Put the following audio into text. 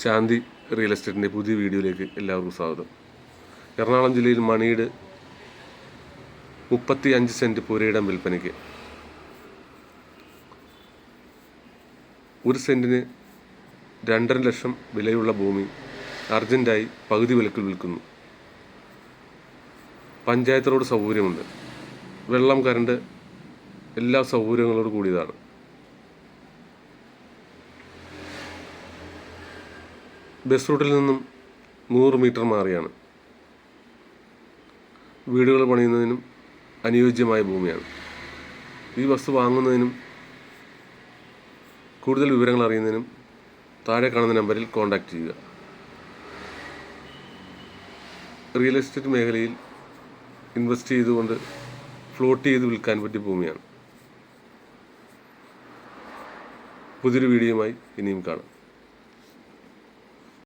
ശാന്തി real എസ്റ്റേറ്റിന്റെ പുതിയ വീഡിയോയിലേക്ക് എല്ലാവർക്കും സ്വാഗതം. എറണാകുളം ജില്ലയിൽ മണിയുടെ മുപ്പത്തി അഞ്ച് സെന്റ് പുരയിടം വിൽപ്പനയ്ക്ക് ഒരു സെന്റിന് രണ്ടര ലക്ഷം വിലയുള്ള ഭൂമി അർജന്റായി പകുതി വിലക്കിൽ വിൽക്കുന്നു. പഞ്ചായത്ത് റോഡ് സൗകര്യമുണ്ട്. വെള്ളം കറണ്ട് എല്ലാ സൗകര്യങ്ങളോട് കൂടിയതാണ്. ബസ് റൂട്ടിൽ നിന്നും നൂറ് മീറ്റർ മാറിയാണ്. വീടുകൾ പണിയുന്നതിനും അനുയോജ്യമായ ഭൂമിയാണ്. ഈ വസ്തു വാങ്ങുന്നതിനും കൂടുതൽ വിവരങ്ങൾ അറിയുന്നതിനും താഴെ കാണുന്ന നമ്പറിൽ കോൺടാക്റ്റ് ചെയ്യുക. റിയൽ എസ്റ്റേറ്റ് മേഖലയിൽ ഇൻവെസ്റ്റ് ചെയ്തുകൊണ്ട് ഫ്ലോട്ട് ചെയ്ത് വിൽക്കാൻ പറ്റിയ ഭൂമിയാണ്. പുതിയൊരു വീഡിയോയുമായി ഇനിയും കാണാം.